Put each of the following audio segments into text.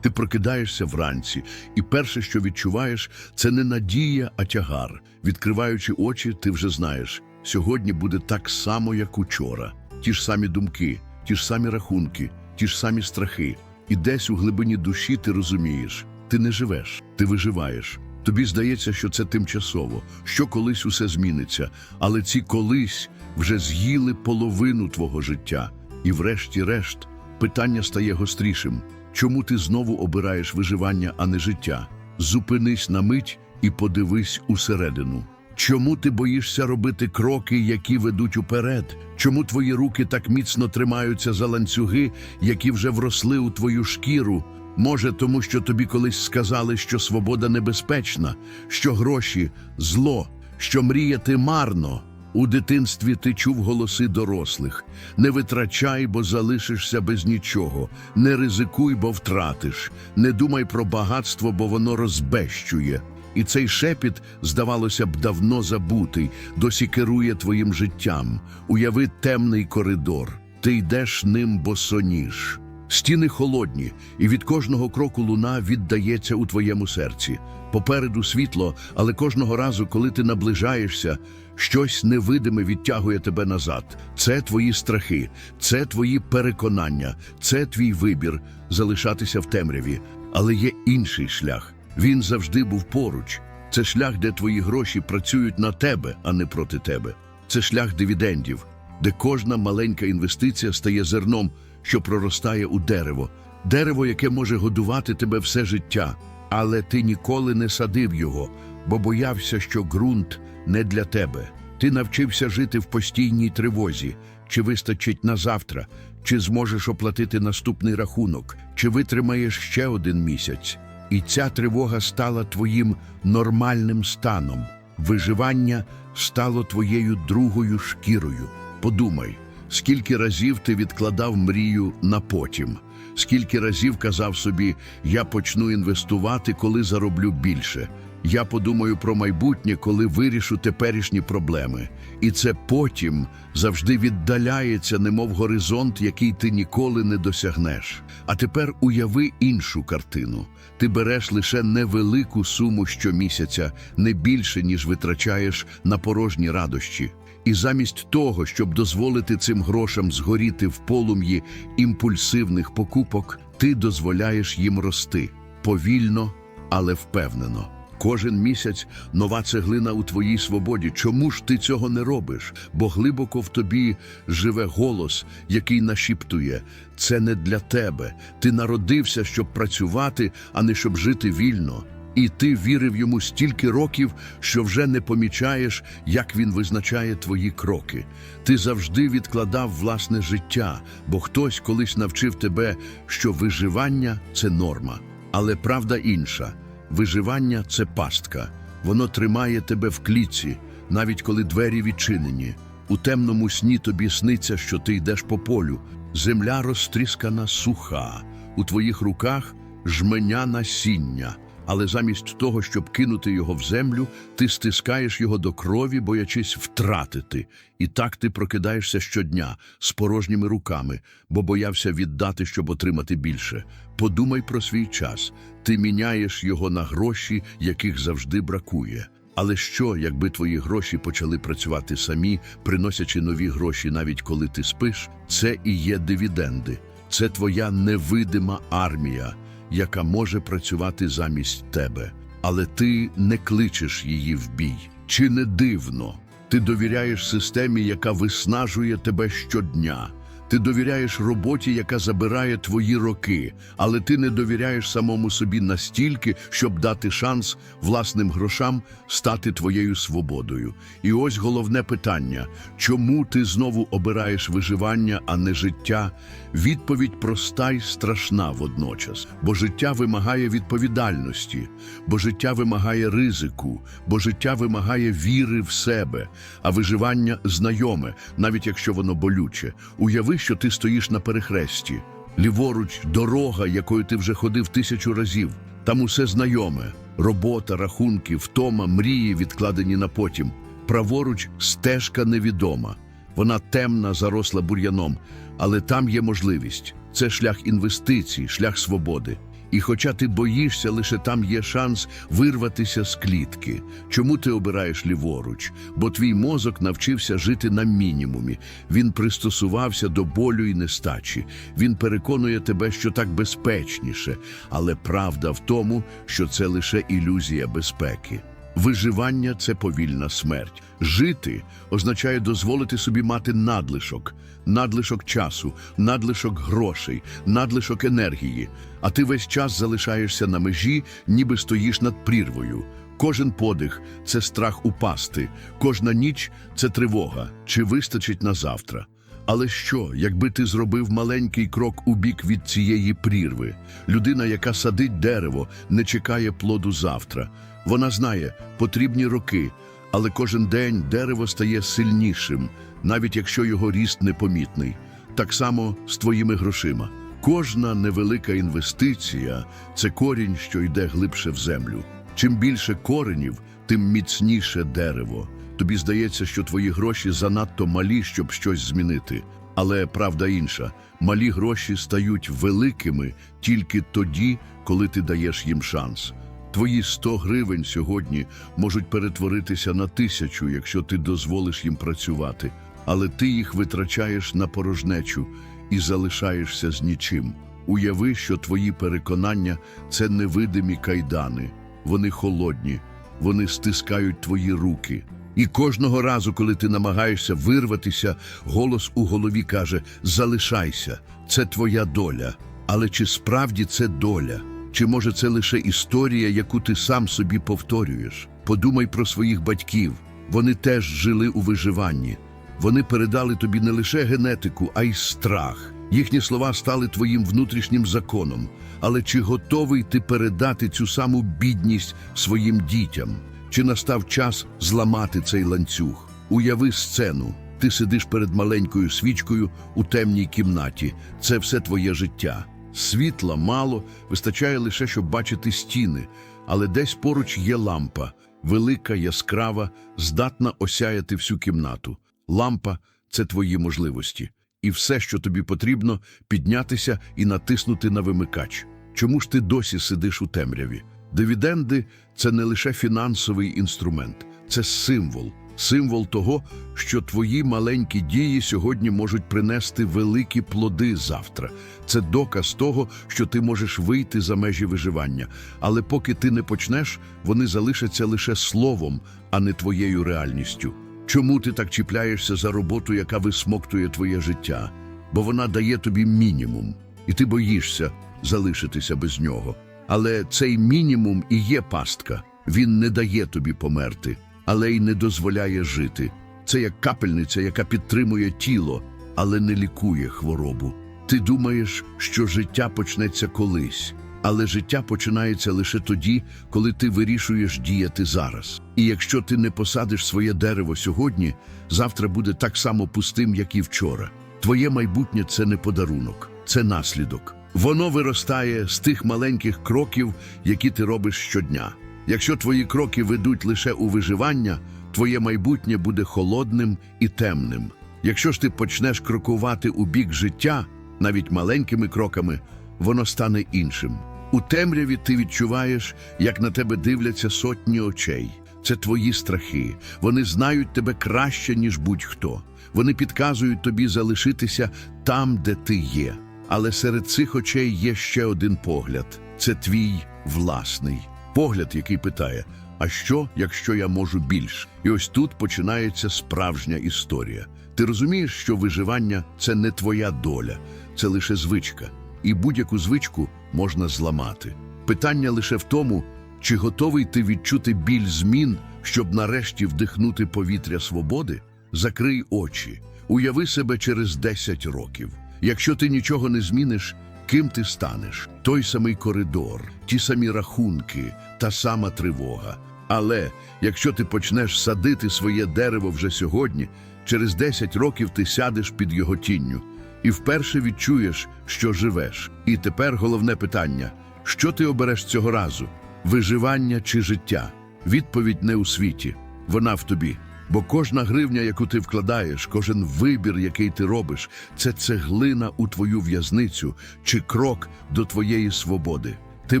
Ти прокидаєшся вранці, і перше, що відчуваєш, це не надія, а тягар. Відкриваючи очі, ти вже знаєш, сьогодні буде так само, як учора. Ті ж самі думки, ті ж самі рахунки, ті ж самі страхи. І десь у глибині душі ти розумієш, ти не живеш, ти виживаєш. Тобі здається, що це тимчасово, що колись усе зміниться, але ці колись вже з'їли половину твого життя. І врешті-решт питання стає гострішим. Чому ти знову обираєш виживання, а не життя? Зупинись на мить і подивись усередину. Чому ти боїшся робити кроки, які ведуть уперед? Чому твої руки так міцно тримаються за ланцюги, які вже вросли у твою шкіру? Може, тому що тобі колись сказали, що свобода небезпечна, що гроші зло, що мріяти марно. У дитинстві ти чув голоси дорослих: не витрачай, бо залишишся без нічого, не ризикуй, бо втратиш, не думай про багатство, бо воно розбещує. І цей шепіт, здавалося б, давно забутий, досі керує твоїм життям. Уяви темний коридор. Ти йдеш ним босоніж. Стіни холодні, і від кожного кроку луна віддається у твоєму серці. Попереду світло, але кожного разу, коли ти наближаєшся, щось невидиме відтягує тебе назад. Це твої страхи, це твої переконання, це твій вибір залишатися в темряві. Але є інший шлях. Він завжди був поруч. Це шлях, де твої гроші працюють на тебе, а не проти тебе. Це шлях дивідендів, де кожна маленька інвестиція стає зерном, що проростає у дерево, дерево, яке може годувати тебе все життя, але ти ніколи не садив його, бо боявся, що ґрунт не для тебе. Ти навчився жити в постійній тривозі, чи вистачить на завтра, чи зможеш оплатити наступний рахунок, чи витримаєш ще один місяць. І ця тривога стала твоїм нормальним станом. Виживання стало твоєю другою шкірою. Подумай, скільки разів ти відкладав мрію на потім, скільки разів казав собі, я почну інвестувати, коли зароблю більше. Я подумаю про майбутнє, коли вирішу теперішні проблеми. І це потім завжди віддаляється, немов горизонт, який ти ніколи не досягнеш. А тепер уяви іншу картину. Ти береш лише невелику суму щомісяця, не більше, ніж витрачаєш на порожні радощі. І замість того, щоб дозволити цим грошам згоріти в полум'ї імпульсивних покупок, ти дозволяєш їм рости повільно, але впевнено. Кожен місяць нова цеглина у твоїй свободі. Чому ж ти цього не робиш? Бо глибоко в тобі живе голос, який нашіптує: це не для тебе. Ти народився, щоб працювати, а не щоб жити вільно. І ти вірив йому стільки років, що вже не помічаєш, як він визначає твої кроки. Ти завжди відкладав власне життя, бо хтось колись навчив тебе, що виживання це норма. Але правда інша. Виживання це пастка. Воно тримає тебе в клітці, навіть коли двері відчинені. У темному сні тобі сниться, що ти йдеш по полю. Земля розтріскана суха, у твоїх руках жменя насіння. Але замість того, щоб кинути його в землю, ти стискаєш його до крові, боячись втратити. І так ти прокидаєшся щодня з порожніми руками, бо боявся віддати, щоб отримати більше. Подумай про свій час. Ти міняєш його на гроші, яких завжди бракує. Але що, якби твої гроші почали працювати самі, приносячи нові гроші, навіть коли ти спиш, це і є дивіденди. Це твоя невидима армія, яка може працювати замість тебе. Але ти не кличеш її в бій. Чи не дивно? Ти довіряєш системі, яка виснажує тебе щодня. Ти довіряєш роботі, яка забирає твої роки, але ти не довіряєш самому собі настільки, щоб дати шанс власним грошам стати твоєю свободою. І ось головне питання: чому ти знову обираєш виживання, а не життя? Відповідь проста й страшна водночас, бо життя вимагає відповідальності, бо життя вимагає ризику, бо життя вимагає віри в себе, а виживання знайоме, навіть якщо воно болюче. Уяви, що ти стоїш на перехресті. Ліворуч дорога, якою ти вже ходив тисячу разів. Там усе знайоме: робота, рахунки, втома, мрії, відкладені на потім. Праворуч стежка невідома. Вона темна, заросла бур'яном, але там є можливість. Це шлях інвестицій, шлях свободи. І хоча ти боїшся, лише там є шанс вирватися з клітки. Чому ти обираєш ліворуч? Бо твій мозок навчився жити на мінімумі. Він пристосувався до болю і нестачі. Він переконує тебе, що так безпечніше, але правда в тому, що це лише ілюзія безпеки. Виживання це повільна смерть. Жити означає дозволити собі мати надлишок, надлишок часу, надлишок грошей, надлишок енергії. А ти весь час залишаєшся на межі, ніби стоїш над прірвою. Кожен подих це страх упасти, кожна ніч це тривога, чи вистачить на завтра. Але що, якби ти зробив маленький крок у бік від цієї прірви? Людина, яка садить дерево, не чекає плоду завтра. Вона знає, потрібні роки, але кожен день дерево стає сильнішим, навіть якщо його ріст непомітний. Так само з твоїми грошима. Кожна невелика інвестиція це корінь, що йде глибше в землю. Чим більше коренів, тим міцніше дерево. Тобі здається, що твої гроші занадто малі, щоб щось змінити. Але правда інша: малі гроші стають великими тільки тоді, коли ти даєш їм шанс. Твої 100 гривень сьогодні можуть перетворитися на тисячу, якщо ти дозволиш їм працювати, але ти їх витрачаєш на порожнечу і залишаєшся з нічим. Уяви, що твої переконання це невидимі кайдани, вони холодні, вони стискають твої руки. І кожного разу, коли ти намагаєшся вирватися, голос у голові каже: Залишайся, це твоя доля. Але чи справді це доля? Чи може це лише історія, яку ти сам собі повторюєш? Подумай про своїх батьків. Вони теж жили у виживанні. Вони передали тобі не лише генетику, а й страх. Їхні слова стали твоїм внутрішнім законом. Але чи готовий ти передати цю саму бідність своїм дітям? Чи настав час зламати цей ланцюг? Уяви сцену. Ти сидиш перед маленькою свічкою у темній кімнаті. Це все твоє життя. Світла мало, вистачає лише, щоб бачити стіни, але десь поруч є лампа, велика, яскрава, здатна осяяти всю кімнату. Лампа це твої можливості. І все, що тобі потрібно, піднятися і натиснути на вимикач. Чому ж ти досі сидиш у темряві? Дивіденди це не лише фінансовий інструмент, це символ. Символ того, що твої маленькі дії сьогодні можуть принести великі плоди завтра. Це доказ того, що ти можеш вийти за межі виживання. Але поки ти не почнеш, вони залишаться лише словом, а не твоєю реальністю. Чому ти так чіпляєшся за роботу, яка висмоктує твоє життя? Бо вона дає тобі мінімум, і ти боїшся залишитися без нього. Але цей мінімум і є пастка. Він не дає тобі померти, але й не дозволяє жити. Це як капельниця, яка підтримує тіло, але не лікує хворобу. Ти думаєш, що життя почнеться колись, але життя починається лише тоді, коли ти вирішуєш діяти зараз. І якщо ти не посадиш своє дерево сьогодні, завтра буде так само пустим, як і вчора. Твоє майбутнє це не подарунок, це наслідок. Воно виростає з тих маленьких кроків, які ти робиш щодня. Якщо твої кроки ведуть лише у виживання, твоє майбутнє буде холодним і темним. Якщо ж ти почнеш крокувати у бік життя, навіть маленькими кроками, воно стане іншим. У темряві ти відчуваєш, як на тебе дивляться сотні очей. Це твої страхи. Вони знають тебе краще, ніж будь-хто. Вони підказують тобі залишитися там, де ти є. Але серед цих очей є ще один погляд це твій власний погляд, який питає: а що, якщо я можу більш? І ось тут починається справжня історія. Ти розумієш, що виживання це не твоя доля, це лише звичка, і будь-яку звичку можна зламати. Питання лише в тому, чи готовий ти відчути біль змін, щоб нарешті вдихнути повітря свободи? Закрий очі, уяви себе через 10 років. Якщо ти нічого не зміниш, ким ти станеш? Той самий коридор, ті самі рахунки, та сама тривога. Але якщо ти почнеш садити своє дерево вже сьогодні, через 10 років ти сядеш під його тінню і вперше відчуєш, що живеш. І тепер головне питання: що ти обереш цього разу? Виживання чи життя? Відповідь не у світі, вона в тобі. Бо кожна гривня, яку ти вкладаєш, кожен вибір, який ти робиш, це цеглина у твою в'язницю чи крок до твоєї свободи. Ти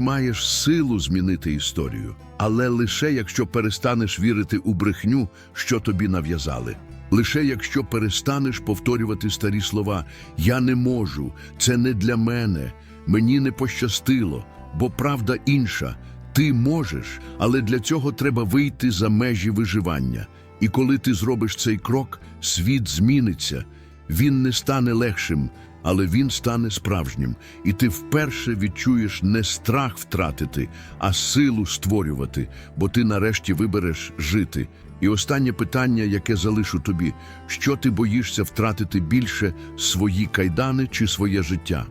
маєш силу змінити історію, але лише якщо перестанеш вірити у брехню, що тобі нав'язали. Лише якщо перестанеш повторювати старі слова Я не можу, це не для мене, мені не пощастило, бо правда інша. Ти можеш, але для цього треба вийти за межі виживання. І коли ти зробиш цей крок, світ зміниться. Він не стане легшим, але він стане справжнім. І ти вперше відчуєш не страх втратити, а силу створювати, бо ти нарешті вибереш жити. І останнє питання, яке залишу тобі: що ти боїшся втратити більше свої кайдани чи своє життя?